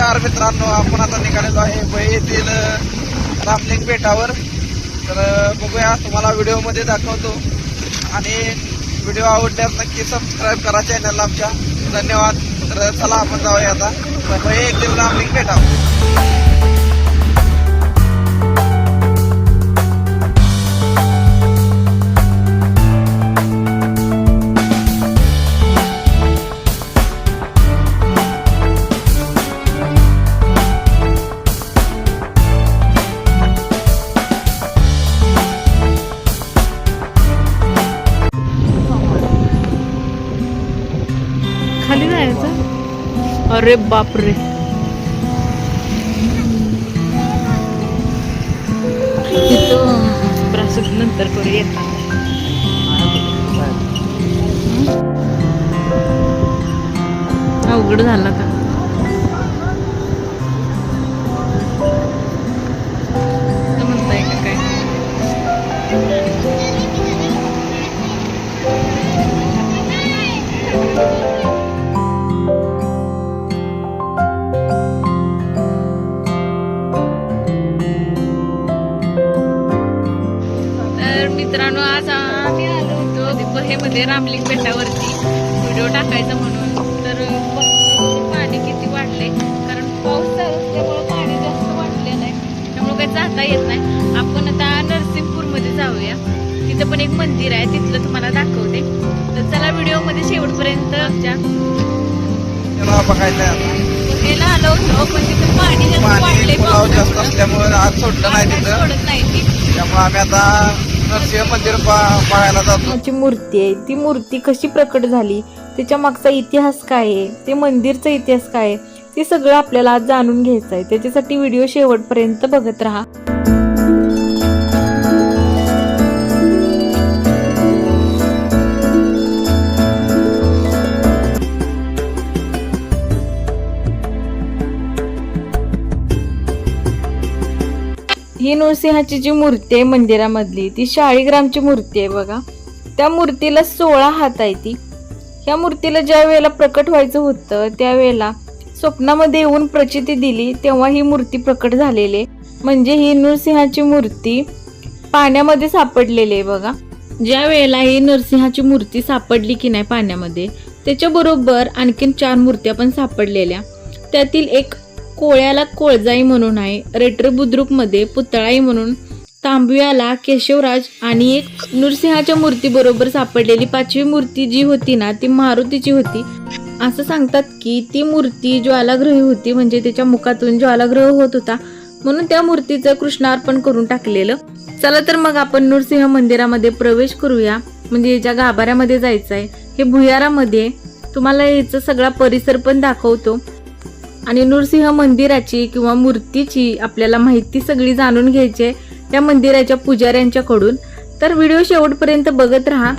नमस्कार मित्रांनो आपण आता निघालेलो आहे वय येथील रामलिंग बेटावर. तर बघूया तुम्हाला व्हिडिओमध्ये दाखवतो. आणि व्हिडिओ आवडल्यास नक्की सबस्क्राईब करा चॅनलला आमच्या. धन्यवाद. तर चला आपण जाऊया आता. वय येथील रामलिंग बेटावर. अरे बापरे. तिथं नंतर करू येतात अवघड झाला तर म्हणताय का काय? तर बहेमध्ये रामलिंग बेटावरती व्हिडिओ टाकायचा म्हणून. तर पाणी किती वाढले कारण पाऊस चालू असल्यामुळे पाणी जास्त वाढलेलं आहे. त्यामुळे काही जाता येत नाही. आपण आता नरसिंगपूरमध्ये जाऊया. तिथं पण एक मंदिर आहे. तिथलं तुम्हाला दाखवते. तर चला व्हिडिओमध्ये शेवटपर्यंत आमच्या. बघायला आलो होतो पण तिथं पाणी जास्त वाढले पुलाव जास्त असल्यामुळे आज सोडलं नाही तिथं. सोडत नाही त्यामुळे आम्ही आता नरसिंह मंदिर पाहायला जातो. जी मूर्ती आहे. ती मूर्ती कशी प्रकट झाली? त्याच्या मागचा इतिहास काय आहे? ते मंदिरचा इतिहास काय आहे? ते सगळं आपल्याला आज जाणून घ्यायचं आहे. त्याच्यासाठी व्हिडिओ शेवटपर्यंत बघत राहा. नृसिंहाची जी मूर्ती आहे मंदिरामधली ती शाळीग्रामची मूर्ती आहे बघा. त्या मूर्तीला सोळा हात आहे ती. ह्या मूर्तीला ज्या वेळेला प्रकट व्हायचं होतं त्यावेळेला स्वप्नामध्ये येऊन प्रचिती दिली तेव्हा ही मूर्ती प्रकट झालेली आहे. म्हणजे ही नृसिंहाची मूर्ती पाण्यामध्ये सापडलेली आहे बघा. ज्या वेळेला ही नरसिंहाची मूर्ती सापडली की नाही पाण्यामध्ये त्याच्याबरोबर आणखीन चार मूर्त्या पण सापडलेल्या. त्यातील एक कोळ्याला कोळजाई म्हणून आहे रेटर बुद्रुकमध्ये पुतळाई म्हणून. तांबव्याला केशवराज आणि एक नृसिंहाच्या मूर्तीबरोबर सापडलेली पाचवी मूर्ती जी होती ना ती मारुतीची होती. असं सांगतात की ती मूर्ती ज्वालाग्रही होती म्हणजे त्याच्या मुखातून ज्वालाग्रह होत होता. म्हणून त्या मूर्तीचं कृष्णार्पण करून टाकलेलं. चला तर मग आपण नृसिंह मंदिरामध्ये प्रवेश करूया. म्हणजे याच्या गाभाऱ्यामध्ये जायचं आहे हे भुयारामध्ये. तुम्हाला याचा सगळा परिसर पण दाखवतो. आणि नृसिंह मंदिराची किंवा मूर्तीची आपल्याला माहिती सगळी जाणून घ्यायची आहे त्या मंदिराच्या पुजाऱ्यांच्याकडून. तर व्हिडिओ शेवटपर्यंत बघत राहा.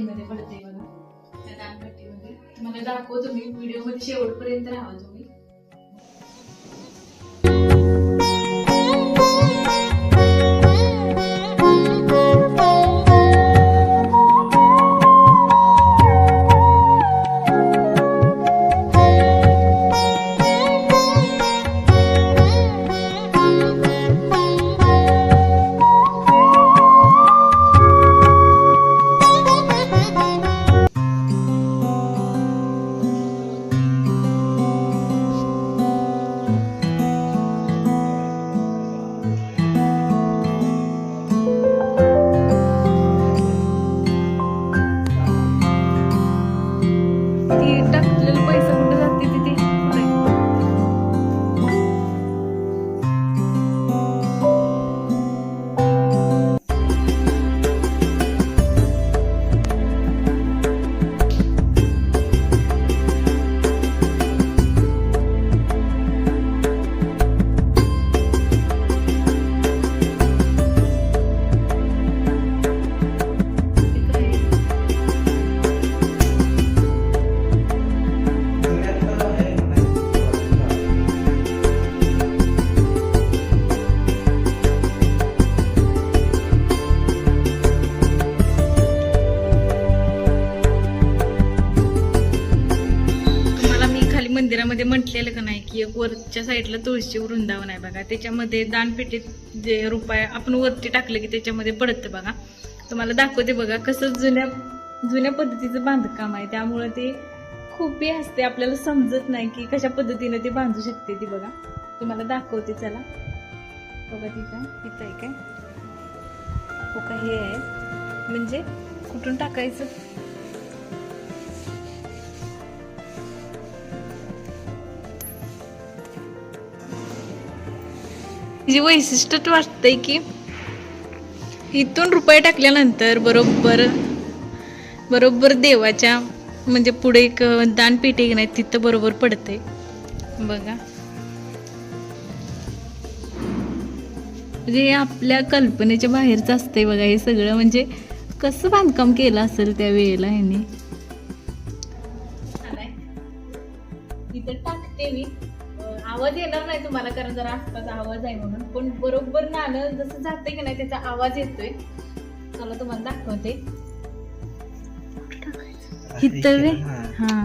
कढीमध्ये पडते बघा त्या दानपट्टीमध्ये तुम्हाला तुम्ही. व्हिडिओमध्ये शेवटपर्यंत राहा तुम्ही. the duck म्हटलेलं का नाही की एक वरच्या साईडला तुळशी वृंदावन आहे बघा. त्याच्यामध्ये दानपेटीत जे रुपये आपण वरती टाकलं की त्याच्यामध्ये पडतं बघा. तुम्हाला दाखवते बघा कसं जुन्या जुन्या पद्धतीचं बांधकाम आहे. त्यामुळं ते खूप हे असते. आपल्याला समजत नाही की कशा पद्धतीनं ते बांधू शकते ती बघा. तुम्हाला दाखवते चला. बघा तिथं इथं आहे काय? हो का हे आहे. म्हणजे कुठून टाकायचं? जे वैशिष्ट्यच वाटतंय की इथून रुपये टाकल्यानंतर बरोबर बरोबर देवाच्या म्हणजे पुढे एक दानपेटी की नाही तिथं बरोबर पडते बघा. म्हणजे हे आपल्या कल्पनेच्या बाहेरचं असतंय बघा हे सगळं. म्हणजे कसं बांधकाम केलं असेल त्या वेळेला ह्याने? आवाज येणार नाही तुम्हाला कारण जरा आसपास आवाज आहे म्हणून. पण बरोबर नाणं जसं जाते की नाही त्याचा आवाज येतोय. चला तुम्हाला दाखवते. रे हा.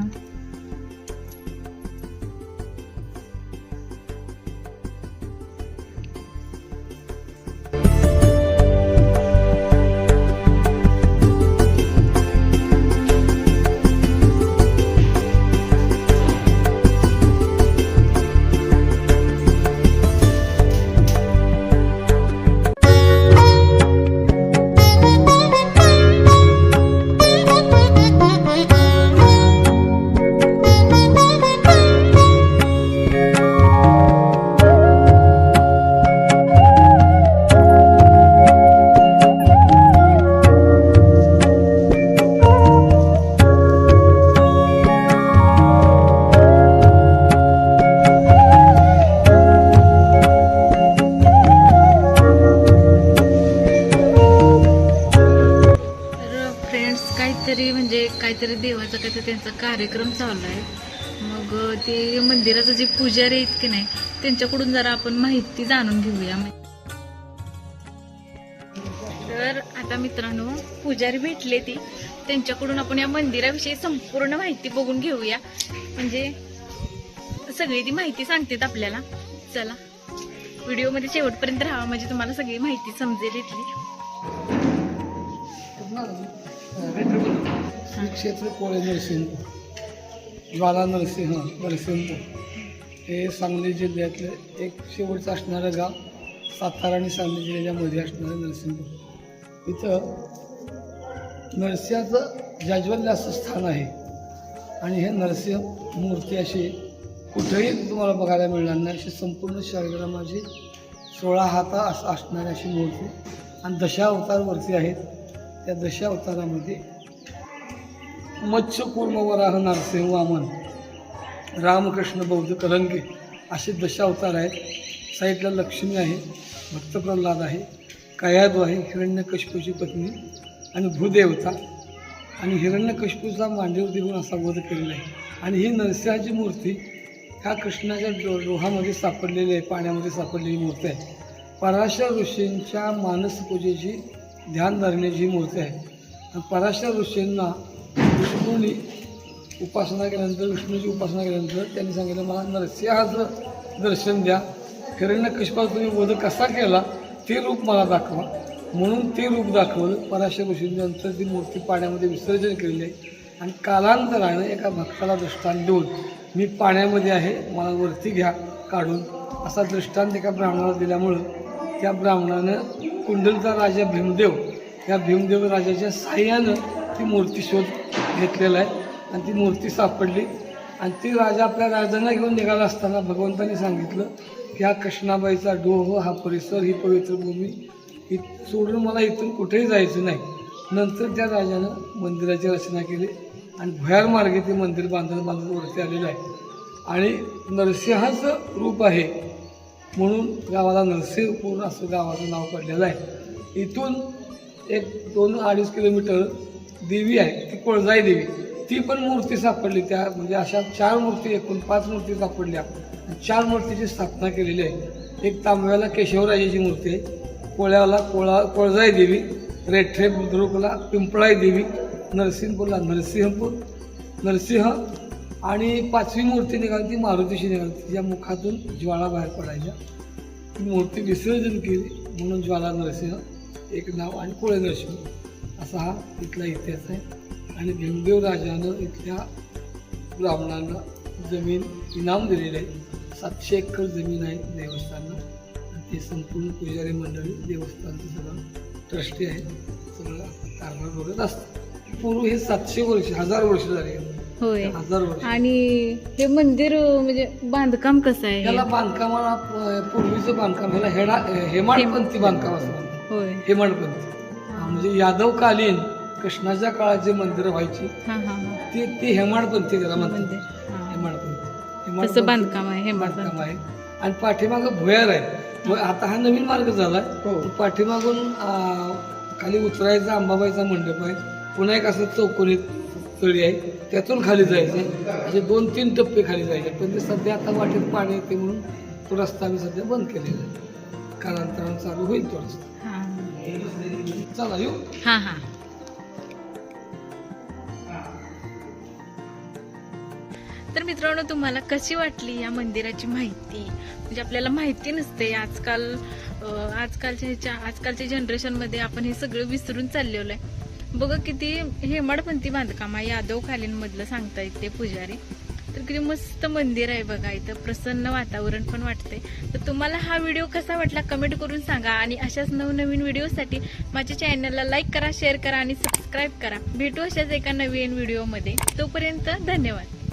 तिथं त्यांचा कार्यक्रम चालू आहे. मग ते मंदिराचं जे पुजारी आहेत की नाही त्यांच्याकडून जरा आपण माहिती जाणून घेऊया. तर आता मित्रांनो पुजारी भेटले ती. त्यांच्याकडून आपण या मंदिराविषयी संपूर्ण माहिती बघून घेऊया. म्हणजे सगळी ती माहिती सांगतात आपल्याला. चला व्हिडिओमध्ये शेवटपर्यंत राहा. म्हणजे तुम्हाला सगळी माहिती समजेल इथली. श्री क्षेत्र कोळे नरसिंहपूर ज्वाला नरसिंह नरसिंहपूर हे सांगली जिल्ह्यातलं एक शेवटचं असणारं गाव सातारा आणि सांगली जिल्ह्यामध्ये असणारं नरसिंहपूर इथं नरसिंहाचं जाज्वल्य असं स्थान आहे. आणि हे नरसिंह मूर्ती अशी कुठेही तुम्हाला बघायला मिळणार नाही. अशी संपूर्ण शाळग्रामाची सोळा हाता असं असणारी अशी मूर्ती. आणि दशावतारवरती आहेत. त्या दशावतारामध्ये अवतारामध्ये मत्स्य वराह नरसिंह वामन रामकृष्ण बौद्ध कलंकी असे दशावतार आहेत. साईडला लक्ष्मी आहे भक्त प्रल्हाद आहे कयादू आहे हिरण्यकश्यपूची पत्नी आणि भूदेवता. आणि हिरण्यकश्यपूचा मांडीव देऊन असा वध केलेला आहे. आणि ही नरसिंहाची मूर्ती ह्या कृष्णाच्या डो डोहामध्ये सापडलेली आहे पाण्यामध्ये सापडलेली मूर्ती आहे. पराशर ऋषींच्या मानसपूजेची ध्यान धरण्याची ही मूर्ती आहे. आणि पराशर ऋषींना विष्णूने उपासना केल्यानंतर विष्णूची उपासना केल्यानंतर त्यांनी सांगितलं मला नरसिंहाचं दर्शन द्या. हिरण्यकश्यपाचा तुम्ही वध कसा केला ते रूप मला दाखवा. म्हणून ते रूप दाखवलं. पराशर ऋषींनंतर ती मूर्ती पाण्यामध्ये विसर्जन केलेली आहे आणि कालांतरानं एका भक्ताला दृष्टांत देऊन मी पाण्यामध्ये आहे मला वरती घ्या काढून. असा दृष्टांत एका ब्राह्मणाला दिल्यामुळं त्या ब्राह्मणानं कुंडलचा राजा भीमदेव या भीमदेव राजाच्या साह्यानं ती मूर्ती शोध घेतलेला आहे आणि ती मूर्ती सापडली. आणि ती राजा आपल्या राजांना घेऊन निघाला असताना भगवंतांनी सांगितलं की हा कृष्णाबाईचा डोह हा परिसर ही पवित्र भूमी ही सोडून मला इथून कुठेही जायचं नाही. नंतर त्या राजानं मंदिराची रचना केली आणि भुयार मार्गे ते मंदिर बांधत बांधत वरती आलेलं आहे. आणि नरसिंहाचं रूप आहे म्हणून गावाला नरसिंहपूर असं गावाचं नाव पडलेलं आहे. इथून एक दोन अडीच किलोमीटर देवी आहे ती कोळजाई देवी. ती पण मूर्ती सापडली त्या म्हणजे अशा चार मूर्ती एकूण पाच मूर्ती सापडल्या. चार मूर्तीची स्थापना केलेली आहे. एक तांब्याला केशवराजाची मूर्ती आहे कोळ्याला कोळा कोळजाई देवी रेठे बुद्रुकला पिंपळाई देवी नरसिंहपूरला नरसिंहपूर नरसिंह आणि पाचवी मूर्ती निघाली ती मारुतीशी निघाली तिच्या मुखातून ज्वाळा बाहेर पडायच्या. ती मूर्ती विसर्जन केली म्हणून ज्वाला नरसिंह एक नाव आणि कोळे नरसिंह. असा हा इथला इतिहास आहे. आणि भीमदेव राजानं इथल्या ब्राह्मणांना जमीन इनाम दिलेली आहे. सातशे एकर जमीन आहे देवस्थानला आणि ते संपूर्ण पुजारी मंडळी देवस्थानचं सगळं ट्रस्टी आहे. सगळं कारभार बघत असतं पूर्व हे सातशे वर्ष हजार वर्ष झाले. होय. हजार वर्ष. आणि हे मंदिर म्हणजे बांधकाम कसं आहे? त्याला? बांधकामाला पूर्वीचं बांधकाम ह्याला हेडा हेमाडपंथी बांधकाम असं होय. हेमाडपंथी. म्हणजे यादवकालीन कृष्णाच्या काळात जे मंदिरं व्हायची हा हा हा. ते ते हेमाडपंथी त्याला म्हणतात. हा. हेमाडपंथी. तसं हेमाडपंथी बांधकाम आहे हे बांधकाम आहे. आणि पाठीमागं भुयार आहे. आता हा नवीन मार्ग झाला पाठीमागून अं, खाली उतरायचा अंबाबाईचा मंडप आहे. पुन्हा एक असं चौकोनी तळी आहे. त्यातून खाली जायचं असे दोन तीन टप्पे खाली जायचे पण ते सध्या आता वाटेत पाणी येते म्हणून तो रस्ता आम्ही सध्या बंद केलेला आहे. कालांतरानं चालू होईल तो रस्ता. हा. चला येऊ. हा हा. तर मित्रांनो तुम्हाला कशी वाटली या मंदिराची माहिती? म्हणजे आपल्याला माहिती नसते. आजकाल अं, आजकालच्या ह्याच्या आजकालच्या जनरेशनमध्ये आपण हे सगळं विसरून चाललेलो आहे. बघा किती हेमाडपंथी बांधकाम आहे. यादव मधलं सांगता येते पुजारी. तर किती मस्त मंदिर आहे बघा इथं. प्रसन्न वातावरण पण वाटते तर तुम्हाला हा व्हिडिओ कसा वाटला कमेंट करून सांगा आणि अशाच नवनवीन व्हिडिओसाठी माझ्या चॅनलला लाईक करा शेअर करा आणि सबस्क्राईब करा. भेटू अशाच एका नवीन व्हिडिओमध्ये. तोपर्यंत धन्यवाद.